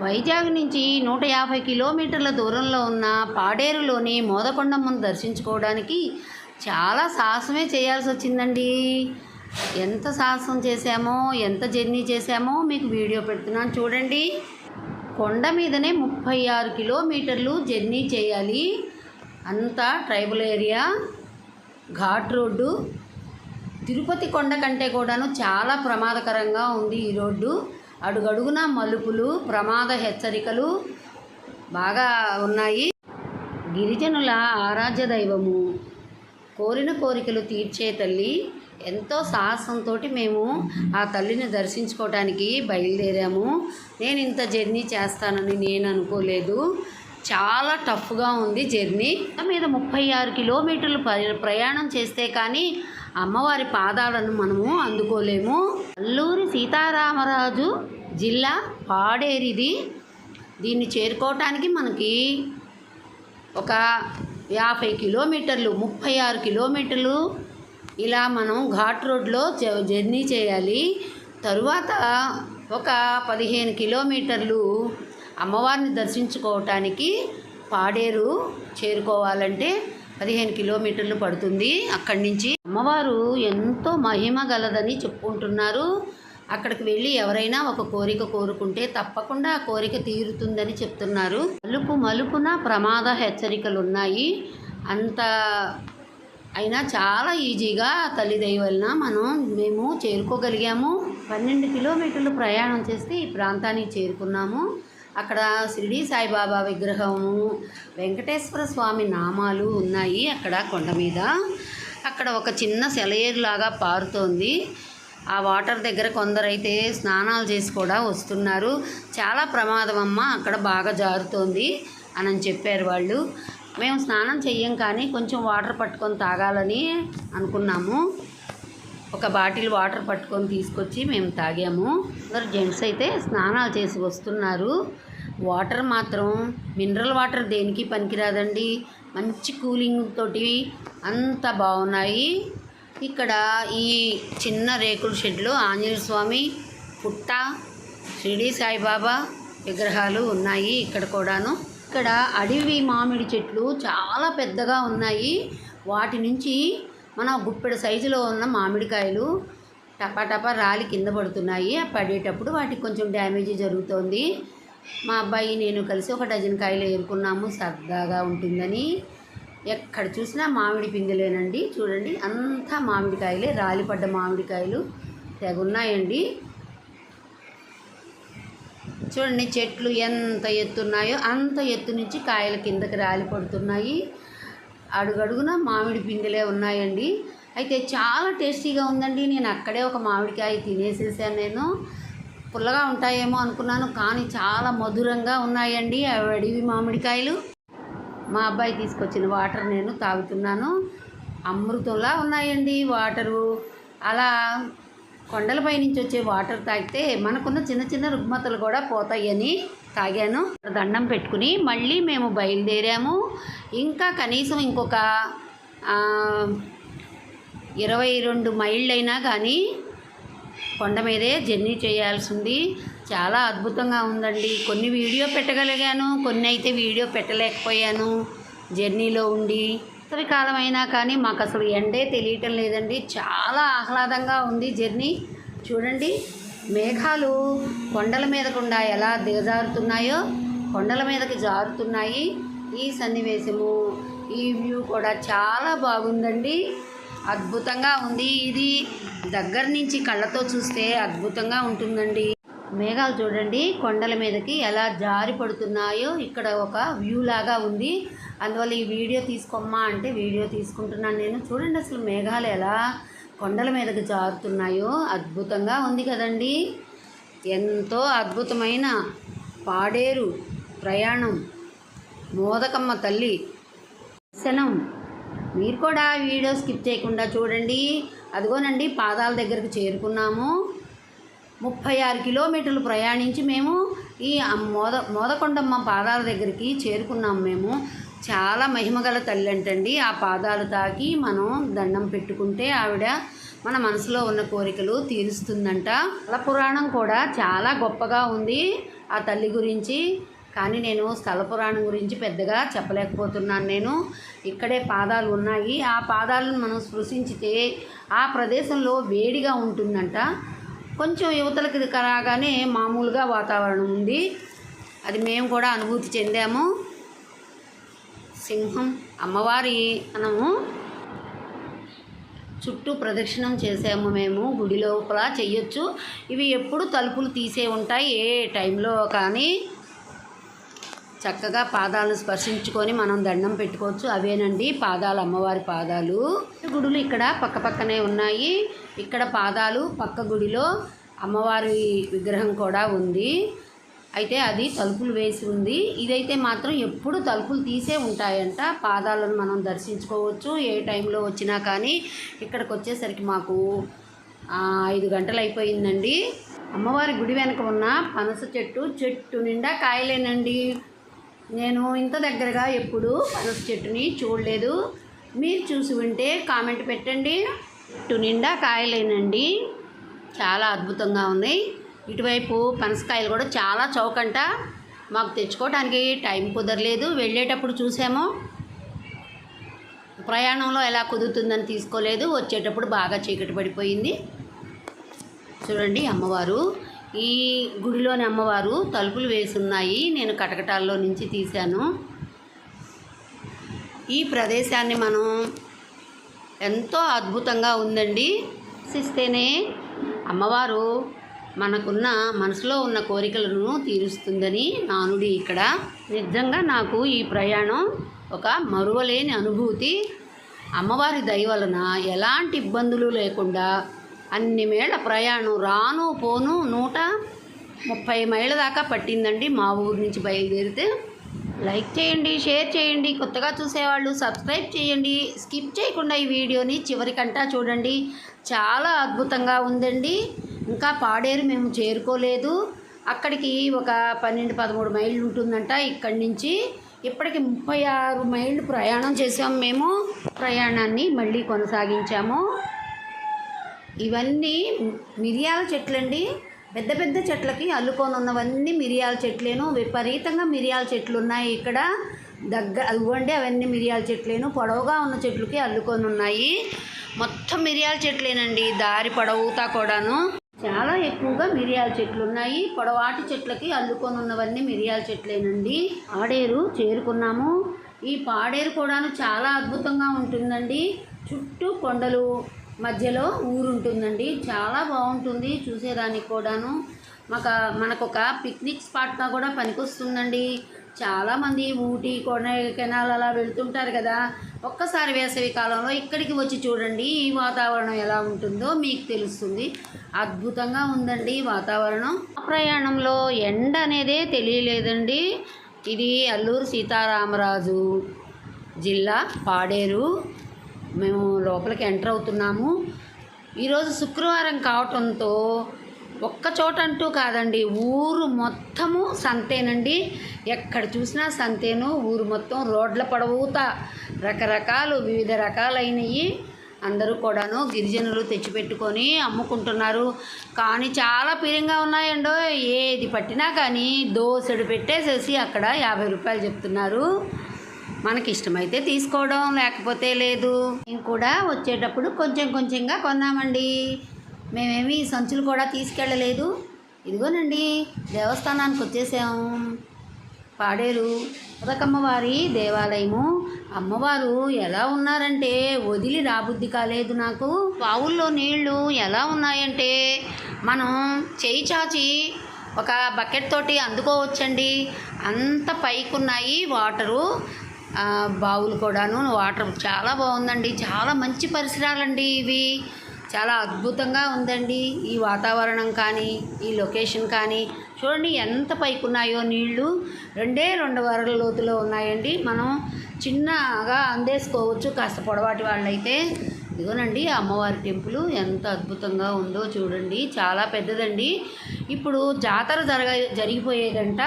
వైజాగ్ నుంచి నూట యాభై కిలోమీటర్ల దూరంలో ఉన్న పాడేరులోని మోదకొండమ్మను దర్శించుకోవడానికి చాలా సాహసమే చేయాల్సి వచ్చిందండి. ఎంత సాహసం చేశామో ఎంత జర్నీ చేశామో మీకు వీడియో పెడుతున్నాను చూడండి. కొండ మీదనే ముప్పై ఆరు కిలోమీటర్లు జర్నీ చేయాలి. అంతా tribal area ghat road. Tirupati కొండ కంటే కూడాను చాలా ప్రమాదకరంగా ఉంది ఈ రోడ్డు. అడుగడుగున మలుపులు ప్రమాద హెచ్చరికలు బాగా ఉన్నాయి. గిరిజనుల ఆరాధ్య దైవము. కోరిన కోరికలు తీర్చే తల్లి ఎంతో సాహసంతో మేము ఆ తల్లిని దర్శించుకోవటానికి బయలుదేరాము. నేను ఇంత జర్నీ చేస్తానని నేను అనుకోలేదు. చాలా టఫ్గా ఉంది జర్నీ. మీద ముప్పై ఆరు కిలోమీటర్లు ప్రయాణం చేస్తే కానీ అమ్మవారి పాదాలను మనము అందుకోలేము. అల్లూరి సీతారామరాజు జిల్లా పాడేరిది. దీన్ని చేరుకోవటానికి మనకి ఒక యాభై కిలోమీటర్లు ముప్పై ఆరు కిలోమీటర్లు ఇలా మనం ఘాట్ రోడ్లో జ- జర్నీ చేయాలి. తరువాత ఒక పదిహేను కిలోమీటర్లు అమ్మవారిని దర్శించుకోవటానికి పాడేరు చేరుకోవాలంటే పదిహేను కిలోమీటర్లు పడుతుంది అక్కడి నుంచి. అమ్మవారు ఎంతో మహిమ గలదని చెప్పుకుంటున్నారు. అక్కడికి వెళ్ళి ఎవరైనా ఒక కోరిక కోరుకుంటే తప్పకుండా ఆ కోరిక తీరుతుందని చెప్తున్నారు. మలుపు మలుపున ప్రమాద హెచ్చరికలు ఉన్నాయి అంత అయినా చాలా ఈజీగా తల్లి వలన మనం మేము చేరుకోగలిగాము. పన్నెండు కిలోమీటర్లు ప్రయాణం చేస్తే ఈ ప్రాంతానికి చేరుకున్నాము. అక్కడ షిరిడి సాయిబాబా విగ్రహము వెంకటేశ్వర స్వామి నామాలు ఉన్నాయి అక్కడ కొండ మీద. అక్కడ ఒక చిన్న సెలయేరు లాగా పారుతోంది. ఆ వాటర్ దగ్గర కొందరైతే స్నానాలు చేసి కూడా వస్తున్నారు. చాలా ప్రమాదం అమ్మ అక్కడ బాగా జారుతోంది అని చెప్పారు వాళ్ళు. మేము స్నానం చెయ్యం కానీ కొంచెం వాటర్ పట్టుకొని తాగాలని అనుకున్నాము. ఒక బాటిల్ వాటర్ పట్టుకొని తీసుకొచ్చి మేము తాగాము. అందరు జెంట్స్ అయితే స్నానాలు చేసి వస్తున్నారు. వాటర్ మాత్రం మినరల్ వాటర్ దేనికి పనికిరాదండి? మంచి కూలింగ్ తోటి అంత బాగున్నాయి. ఇక్కడ ఈ చిన్న రేకుల షెడ్లో ఆంజనేయ స్వామి పుట్ట షిరిడి సాయిబాబా విగ్రహాలు ఉన్నాయి ఇక్కడ కూడాను. ఇక్కడ అడవి మామిడి చెట్లు చాలా పెద్దగా ఉన్నాయి. వాటి నుంచి మన గుప్పెడు సైజులో ఉన్న మామిడికాయలు టపాటపా రాలి కింద పడుతున్నాయి. పడేటప్పుడు వాటికి కొంచెం డ్యామేజ్ జరుగుతోంది. మా అబ్బాయి నేను కలిసి ఒక డజన్ కాయలు ఏరుకున్నాము. సరదాగా ఉంటుందని ఎక్కడ చూసినా మామిడి పిందెలేనండి. చూడండి అంతా మామిడికాయలే రాలిపడ్డ మామిడికాయలు తెగున్నాయండి. చూడండి చెట్లు ఎంత ఎత్తున్నాయో అంత ఎత్తు నుంచి కాయల కిందకి రాలి పడుతున్నాయి అడుగడుగున మామిడి పిందెలే ఉన్నాయండి. అయితే చాలా టేస్టీగా ఉందండి. నేను అక్కడే ఒక మామిడికాయ తినేసేసాను నేను. పుల్లగా ఉంటాయేమో అనుకున్నాను కానీ చాలా మధురంగా ఉన్నాయండి అవి అడివి మామిడికాయలు. మా అబ్బాయి తీసుకొచ్చిన వాటర్ నేను తాగుతున్నాను. అమృతంలా ఉన్నాయండి వాటరు. అలా కొండలపై నుంచి వచ్చే వాటర్ తాగితే మనకున్న చిన్న చిన్న రుగ్మతలు కూడా పోతాయని తాగాను. దండం పెట్టుకుని మళ్ళీ మేము బయలుదేరాము. ఇంకా కనీసం ఇంకొక ఇరవై రెండు మైళ్ళైనా కానీ కొండ మీదే జర్నీ చేయాల్సింది. చాలా అద్భుతంగా ఉందండి. కొన్ని వీడియో పెట్టగలిగాను కొన్ని అయితే వీడియో పెట్టలేకపోయాను జర్నీలో ఉండి. వేసవి కాలం అయినా కానీ మాకు అసలు ఎండే తెలియటం లేదండి. చాలా ఆహ్లాదంగా ఉంది జర్నీ. చూడండి మేఘాలు కొండల మీదకుండా ఎలా దిగజారుతున్నాయో కొండల మీదకి జారుతున్నాయి ఈ సన్నివేశము. ఈ వ్యూ కూడా చాలా బాగుందండి. అద్భుతంగా ఉంది. ఇది దగ్గర నుంచి కళ్ళతో చూస్తే అద్భుతంగా ఉంటుందండి. మేఘాలు చూడండి కొండల మీదకి ఎలా జారి పడుతున్నాయో ఇక్కడ ఒక వ్యూ లాగా ఉంది. అందువల్ల ఈ వీడియో తీసుకోమ్మా అంటే వీడియో తీసుకుంటున్నాను నేను. చూడండి అసలు మేఘాలు ఎలా కొండల మీదకి జారుతున్నాయో. అద్భుతంగా ఉంది కదండి. ఎంతో అద్భుతమైన పాడేరు ప్రయాణం. మోదకమ్మ తల్లి. శనం. మీరు కూడా వీడియో స్కిప్ చేయకుండా చూడండి. అదిగోనండి పాదాల దగ్గరకు చేరుకున్నాము. ముప్పై ఆరు కిలోమీటర్లు ప్రయాణించి మేము ఈ మోద మోదకొండమ్మ పాదాల దగ్గరికి చేరుకున్నాము మేము. చాలా మహిమగల తల్లి అంటండి. ఆ పాదాలు తాకి మనం దండం పెట్టుకుంటే ఆవిడ మన మనసులో ఉన్న కోరికలు తీరుస్తుందంట. అలా పురాణం కూడా చాలా గొప్పగా ఉంది. ఆ తల్లి గురించి కానీ నేను స్థల పురాణం గురించి పెద్దగా చెప్పలేకపోతున్నాను. నేను ఇక్కడే పాదాలు ఉన్నాయి. ఆ పాదాలను మనం స్పృశించితే ఆ ప్రదేశంలో వేడిగా ఉంటుందంట. కొంచెం యువతలకి రాగానే మామూలుగా వాతావరణం ఉంది. అది మేము కూడా అనుభూతి చెందాము. సింహం అమ్మవారి మనము చుట్టూ ప్రదక్షిణం చేసాము మేము. గుడి లోపల చెయ్యొచ్చు. ఇవి ఎప్పుడు తలుపులు తీసే ఉంటాయి ఏ టైంలో కానీ చక్కగా పాదాలను స్పర్శించుకొని మనం దండం పెట్టుకోవచ్చు. అవేనండి పాదాలు అమ్మవారి పాదాలు. గుడులు ఇక్కడ పక్క పక్కనే ఉన్నాయి. ఇక్కడ పాదాలు పక్క గుడిలో అమ్మవారి విగ్రహం కూడా ఉంది. అయితే అది తలుపులు వేసి ఉంది. ఇదైతే మాత్రం ఎప్పుడు తలుపులు తీసే ఉంటాయంట. పాదాలను మనం దర్శించుకోవచ్చు. ఏ టైంలో వచ్చినా కానీ ఇక్కడికి వచ్చేసరికి మాకు ఐదు గంటలు అయిపోయిందండి. అమ్మవారి గుడి వెనక ఉన్న పనస చెట్టు చెట్టు నిండా కాయలేనండి. నేను ఇంత దగ్గరగా ఎప్పుడు పనస చెట్టుని చూడలేదు. మీరు చూసి ఉంటే కామెంట్ పెట్టండి. ఇటు నిండా కాయలేనండి. చాలా అద్భుతంగా ఉన్నాయి ఇటువైపు పనసకాయలు కూడా చాలా చౌకంట. మాకు తెచ్చుకోవడానికి టైం కుదరలేదు. వెళ్ళేటప్పుడు చూసాము. ప్రయాణంలో ఎలా కుదురుతుందని తీసుకోలేదు. వచ్చేటప్పుడు బాగా చీకటి పడిపోయింది. చూడండి అమ్మవారు. ఈ గుడిలోని అమ్మవారు తలుపులు వేసున్నాయి. నేను కటకటాల్లో నుంచి తీశాను. ఈ ప్రదేశాన్ని మనం ఎంతో అద్భుతంగా ఉందండి. శిస్తేనే అమ్మవారు మనకున్న మనసులో ఉన్న కోరికలను తీరుస్తుందని నానుడి ఇక్కడ. నిజంగా నాకు ఈ ప్రయాణం ఒక మరువలేని అనుభూతి. అమ్మవారి దయ వలన ఎలాంటి ఇబ్బందులు లేకుండా అన్ని మేళ ప్రయాణం రాను పోను నూట ముప్పై మైళ్ళ దాకా పట్టిందండి మా ఊరు నుంచి బయలుదేరితే. లైక్ చేయండి షేర్ చేయండి కొత్తగా చూసేవాళ్ళు సబ్స్క్రైబ్ చేయండి. స్కిప్ చేయకుండా ఈ వీడియోని చివరికంటా చూడండి. చాలా అద్భుతంగా ఉందండి. ఇంకా పాడేరు మేము చేరుకోలేదు. అక్కడికి ఒక పన్నెండు పదమూడు మైళ్ళు ఉంటుందంట ఇక్కడి నుంచి. ఇప్పటికి ముప్పై ఆరు మైళ్ళు ప్రయాణం చేసాము మేము. ప్రయాణాన్ని మళ్ళీ కొనసాగించాము. ఇవన్నీ మిరియాల చెట్లండి. పెద్ద పెద్ద చెట్లకి అల్లుకొని ఉన్నవన్నీ మిరియాల చెట్లేను. విపరీతంగా మిరియాల చెట్లు ఉన్నాయి ఇక్కడ. దగ్గర అవ్వండి అవన్నీ మిరియాల చెట్లేను. పొడవుగా ఉన్న చెట్లకి అల్లుకొని ఉన్నాయి మొత్తం మిరియాల చెట్లేనండి. దారి పొడవుతా కూడాను. చాలా ఎక్కువగా మిరియాల చెట్లు ఉన్నాయి పొడవాటి చెట్లకి అల్లుకొని ఉన్నవన్నీ మిరియాల చెట్లేనండి. పాడేరు చేరుకున్నాము. ఈ పాడేరు కూడాను చాలా అద్భుతంగా ఉంటుందండి. చుట్టూ కొండలు మధ్యలో ఊరుంటుందండి. చాలా బాగుంటుంది చూసేదానికి కూడాను. మాకు మనకొక పిక్నిక్ స్పాట్గా కూడా పనికొస్తుందండి. చాలామంది ఊటీ కొడైకెనాల్ అలా వెళ్తుంటారు కదా. ఒక్కసారి వేసవి కాలంలో ఇక్కడికి వచ్చి చూడండి ఈ వాతావరణం ఎలా ఉంటుందో మీకు తెలుస్తుంది. అద్భుతంగా ఉందండి వాతావరణం. ప్రయాణంలో ఎండ అనేదే తెలియలేదండి. ఇది అల్లూరు సీతారామరాజు జిల్లా పాడేరు. మేము లోపలికి ఎంటర్ అవుతున్నాము. ఈరోజు శుక్రవారం కావటంతో ఒక్క చోట అంటూ కాదండి ఊరు మొత్తము సంతేనండి. ఎక్కడ చూసినా సంతేను ఊరు మొత్తం రోడ్ల పొడవుతా. రకరకాలు వివిధ రకాలైనవి అందరూ కూడాను గిరిజనులు తెచ్చిపెట్టుకొని అమ్ముకుంటున్నారు. కానీ చాలా పీరంగా ఉన్నాయండో ఏది పట్టినా కానీ దోసెడు పెట్టేసేసి అక్కడ యాభై రూపాయలు చెప్తున్నారు. మనకి ఇష్టమైతే తీసుకోవడం లేకపోతే లేదు. మేము కూడా వచ్చేటప్పుడు కొంచెం కొంచెంగా కొన్నామండి మేమేమి సంచులు కూడా తీసుకెళ్ళలేదు. ఇదిగోనండి దేవస్థానానికి వచ్చేసాము పాడేరు ఉదకమ్మవారి దేవాలయము. అమ్మవారు ఎలా ఉన్నారంటే వదిలి రాబుద్ధి కాలేదు నాకు. బావుల్లో నీళ్ళు ఎలా ఉన్నాయంటే మనం చేయి చాచి ఒక బకెట్ తోటి అందుకోవచ్చండి. అంత పైకున్నాయి వాటరు. బావులు కూడాను వాటర్ చాలా బాగుందండి చాలా మంచి పరిసరాలండి ఇవి. చాలా అద్భుతంగా ఉందండి. ఈ వాతావరణం కానీ ఈ లొకేషన్ కానీ. చూడండి ఎంత పైకి ఉన్నాయో నీళ్ళు. రెండే రెండు వరల లోతులో ఉన్నాయండి. మనం చిన్నగా అందేసుకోవచ్చు. కాస్త పొడవాటి వాళ్ళైతే. ఇదిగోనండి అమ్మవారి టెంపుల్ ఎంత అద్భుతంగా ఉందో చూడండి. చాలా పెద్దదండి. ఇప్పుడు జాతర జరగ జరిగిపోయేదంట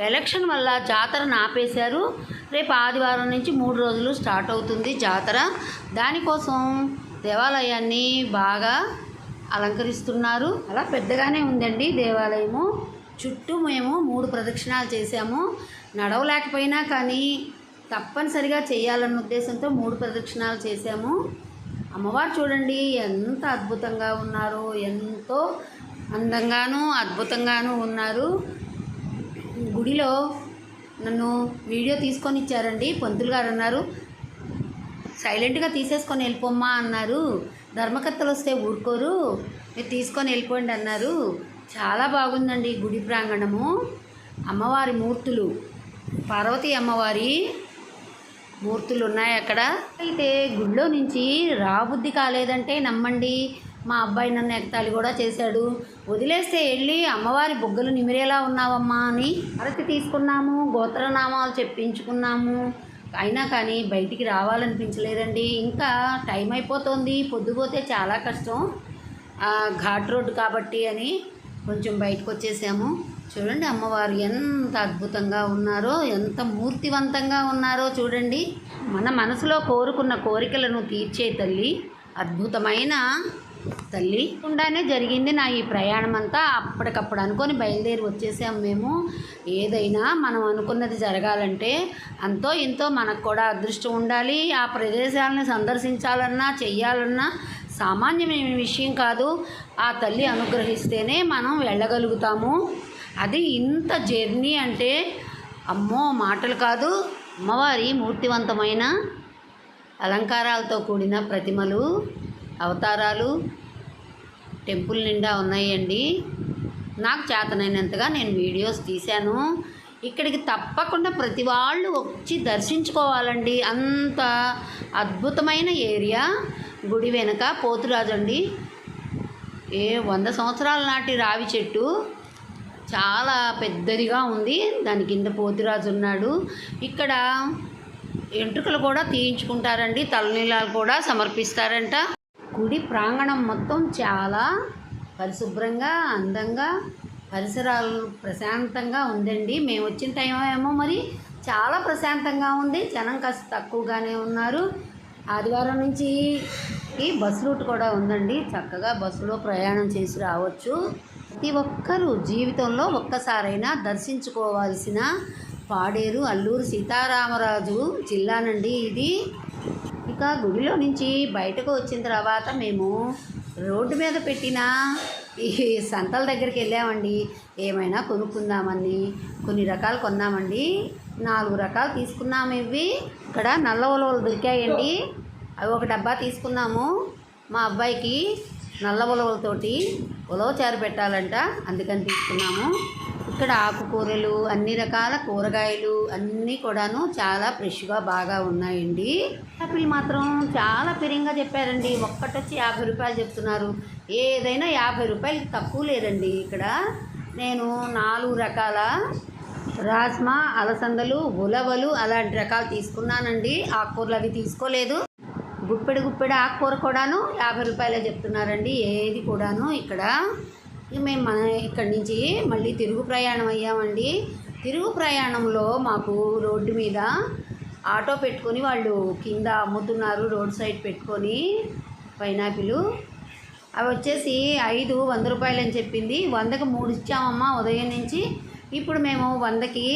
ఎలక్షన్ వల్ల జాతరను ఆపేశారు. రేపు ఆదివారం నుంచి మూడు రోజులు స్టార్ట్ అవుతుంది జాతర. దానికోసం దేవాలయాన్ని బాగా అలంకరిస్తున్నారు. అలా పెద్దగానే ఉందండి దేవాలయము. చుట్టూ మేము మూడు ప్రదక్షిణాలు చేసాము నడవలేకపోయినా కానీ తప్పనిసరిగా చేయాలన్న ఉద్దేశంతో మూడు ప్రదక్షిణాలు చేసాము అమ్మవారు చూడండి ఎంత అద్భుతంగా ఉన్నారు. ఎంతో అందంగాను అద్భుతంగాను ఉన్నారు. గుడిలో నన్ను వీడియో తీసుకొని ఇచ్చారండి. పంతులు గారు అన్నారు సైలెంట్గా తీసేసుకొని వెళ్ళిపోమ్మా అన్నారు. ధర్మకర్తలు వస్తే ఊరుకోరు మీరు తీసుకొని వెళ్ళిపోండి అన్నారు. చాలా బాగుందండి గుడి ప్రాంగణము. అమ్మవారి మూర్తులు పార్వతి అమ్మవారి మూర్తులు ఉన్నాయి అక్కడ. అయితే గుడిలో నుంచి రాబుద్ధి కాలేదంటే నమ్మండి. మా అబ్బాయి నన్ను ఎగతాళి కూడా చేశాడు. వదిలేస్తే వెళ్ళి అమ్మవారి బుగ్గలు నిమిరేలా ఉన్నావమ్మా అని అరతి తీసుకున్నాము గోత్రనామాలు చెప్పించుకున్నాము. అయినా కానీ బయటికి రావాలనిపించలేదండి. ఇంకా టైం అయిపోతుంది. పొద్దుపోతే చాలా కష్టం. ఘాట్ రోడ్డు కాబట్టి అని కొంచెం బయటకు వచ్చేసాము చూడండి అమ్మవారు ఎంత అద్భుతంగా ఉన్నారో ఎంత మూర్తివంతంగా ఉన్నారో చూడండి. మన మనసులో కోరుకున్న కోరికలను తీర్చే తల్లి అద్భుతమైన తల్లి. ఉండానే జరిగింది నా ఈ ప్రయాణం అంతా అప్పటికప్పుడు అనుకొని బయలుదేరి వచ్చేసాం మేము. ఏదైనా మనం అనుకున్నది జరగాలంటే అంతో ఇంతో మనకు కూడా అదృష్టం ఉండాలి. ఆ ప్రదేశాలను సందర్శించాలన్నా చెయ్యాలన్నా సామాన్యమైన విషయం కాదు. ఆ తల్లి అనుగ్రహిస్తేనే మనం వెళ్ళగలుగుతాము. అది ఇంత జర్నీ అంటే అమ్మో మాటలు కాదు. అమ్మవారి మూర్తివంతమైన అలంకారాలతో కూడిన ప్రతిమలు. అవతారాలు టెంపుల్ నిండా ఉన్నాయండి. నాకు చేతనైనంతగా నేను వీడియోస్ తీశాను. ఇక్కడికి తప్పకుండా ప్రతి వాళ్ళు వచ్చి దర్శించుకోవాలండి. అంత అద్భుతమైన ఏరియా. గుడి వెనక పోతురాజు అండి ఏ వంద సంవత్సరాల నాటి రావి చెట్టు. చాలా పెద్దదిగా ఉంది. దాని కింద పోతురాజు ఉన్నాడు. ఇక్కడ ఎంట్రుకలు కూడా తీయించుకుంటారండి. తలనీలాలు కూడా సమర్పిస్తారంట. గుడి ప్రాంగణం మొత్తం చాలా పరిశుభ్రంగా అందంగా పరిసరాలు ప్రశాంతంగా ఉందండి. మేము వచ్చిన టైం ఏమో మరి చాలా ప్రశాంతంగా ఉంది. జనం కాస్త తక్కువగానే ఉన్నారు. ఆదివారం నుంచి ఈ బస్ రూట్ కూడా ఉందండి. చక్కగా బస్సులో ప్రయాణం చేసి రావచ్చు. ప్రతి ఒక్కరూ జీవితంలో ఒక్కసారైనా దర్శించుకోవాల్సిన పాడేరు అల్లూరు సీతారామరాజు జిల్లానండి ఇది. కనుక గుడిలో నుంచి బయటకు వచ్చిన తర్వాత మేము రోడ్డు మీద పెట్టిన ఈ సంతల దగ్గరికి వెళ్ళామండి. ఏమైనా కొనుక్కుందామని కొన్ని రకాలు కొన్నామండి. నాలుగు రకాలు తీసుకున్నాము ఇవి. ఇక్కడ నల్ల ఉలవలు దొరికాయండి. అవి ఒక డబ్బా తీసుకున్నాము. మా అబ్బాయికి నల్ల ఉలవలతోటి ఉలవ చారు పెట్టాలంట అందుకని తీసుకున్నాము. ఇక్కడ ఆకుకూరలు అన్ని రకాల కూరగాయలు అన్నీ కూడాను చాలా ఫ్రెష్గా బాగా ఉన్నాయండి. యాపిల్ మాత్రం చాలా పిరింగా చెప్పారండి. ఒక్కటొచ్చి యాభై రూపాయలు చెప్తున్నారు. ఏదైనా యాభై రూపాయలు తక్కువ లేదండి ఇక్కడ. నేను నాలుగు రకాల రాజ్మా అలసందలు ఉలవలు అలాంటి రకాలు తీసుకున్నానండి. ఆకుకూరలు అవి తీసుకోలేదు. గుప్పెడు గుప్పెడు ఆకుకూర కూడాను యాభై రూపాయలే చెప్తున్నారండి. ఏది కూడాను ఇక్కడ ఇక మేము మన ఇక్కడి నుంచి మళ్ళీ తిరుగు ప్రయాణం అయ్యామండి. తిరుగు ప్రయాణంలో మాకు రోడ్డు మీద ఆటో పెట్టుకొని వాళ్ళు కింద అమ్ముతున్నారు రోడ్ సైడ్ పెట్టుకొని పైనాపిల్. అవి వచ్చేసి ఐదు వంద రూపాయలు అని చెప్పింది. వందకి మూడు ఇచ్చామమ్మా ఉదయం నుంచి. ఇప్పుడు మేము వందకి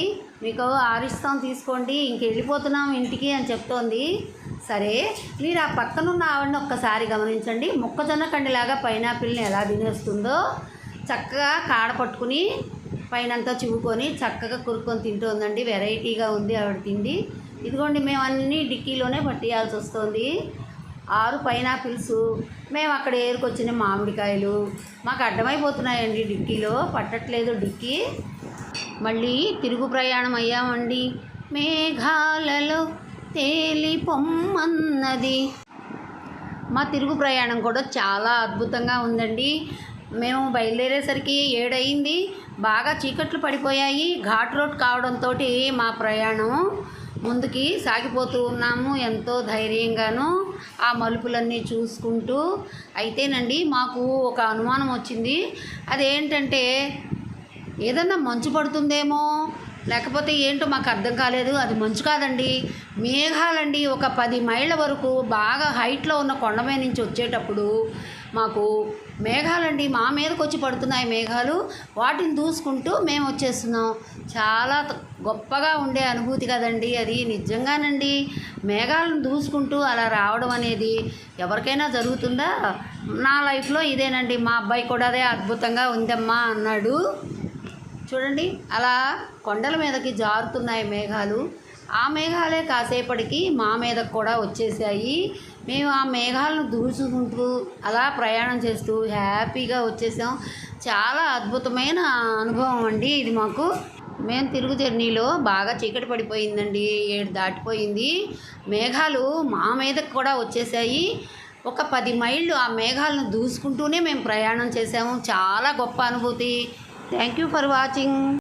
మీకు ఆరు ఇస్తాం తీసుకోండి ఇంక వెళ్ళిపోతున్నాం ఇంటికి అని చెప్తోంది. సరే మీరు ఆ పక్కనున్న ఆవిడని ఒక్కసారి గమనించండి. మొక్కజొన్న కండిలాగా పైనాపిల్ని ఎలా తినేస్తుందో. చక్కగా కాడ పట్టుకుని పైనంతా చివుకొని చక్కగా కురుక్కొని తింటుందండి వెరైటీగా ఉంది ఆవిడ తిండి. ఇదిగోండి మేము అన్నీ డిక్కీలోనే పట్టేయాల్సి వస్తుంది. ఆరు పైనాపిల్స్. మేము అక్కడ ఏరుకొచ్చిన మామిడికాయలు. మాకు అడ్డమైపోతున్నాయండి డిక్కీలో. పట్టట్లేదు డిక్కీ. మళ్ళీ తిరుగు ప్రయాణం అయ్యామండి. మేఘాలలో తేలి పొమ్మన్నది. మా తిరుగు ప్రయాణం కూడా చాలా అద్భుతంగా ఉందండి. మేము బయలుదేరేసరికి ఏడయింది. బాగా చీకట్లు పడిపోయాయి. ఘాట్ రోడ్ కావడంతో మా ప్రయాణం ముందుకి సాగిపోతూ ఉన్నాము ఎంతో ధైర్యంగాను. ఆ మలుపులన్నీ చూసుకుంటూ అయితేనండి మాకు ఒక అనుమానం వచ్చింది. అదేంటంటే ఏదన్నా మంచు పడుతుందేమో లేకపోతే ఏంటో మాకు అర్థం కాలేదు. అది మంచు కాదండి. మేఘాలండి. ఒక పది మైళ్ళ వరకు బాగా హైట్లో ఉన్న కొండ నుంచి వచ్చేటప్పుడు మాకు మేఘాలండి మా మీదకి వచ్చి పడుతున్నాయి మేఘాలు. వాటిని దూసుకుంటూ మేము వచ్చేస్తున్నాం. చాలా గొప్పగా ఉండే అనుభూతి కదండి అది. నిజంగానండి మేఘాలను దూసుకుంటూ అలా రావడం అనేది ఎవరికైనా జరుగుతుందా? నా లైఫ్లో ఇదేనండి మా అబ్బాయి కూడా అదే అద్భుతంగా ఉందమ్మా అన్నాడు. చూడండి అలా కొండల మీదకి జారుతున్నాయి మేఘాలు. ఆ మేఘాలే కాసేపటికి మా మీదకు కూడా వచ్చేసాయి. మేము ఆ మేఘాలను దూసుకుంటూ అలా ప్రయాణం చేస్తూ హ్యాపీగా వచ్చేసాం. చాలా అద్భుతమైన అనుభవం అండి ఇది మాకు. మేము తిరుగు జర్నీలో బాగా చీకటి పడిపోయిందండి ఏడు దాటిపోయింది. మేఘాలు మా మీదకు కూడా వచ్చేసాయి. ఒక పది మైళ్ళు ఆ మేఘాలను దూసుకుంటూనే మేము ప్రయాణం చేసాము చాలా గొప్ప అనుభూతి. Thank you for watching.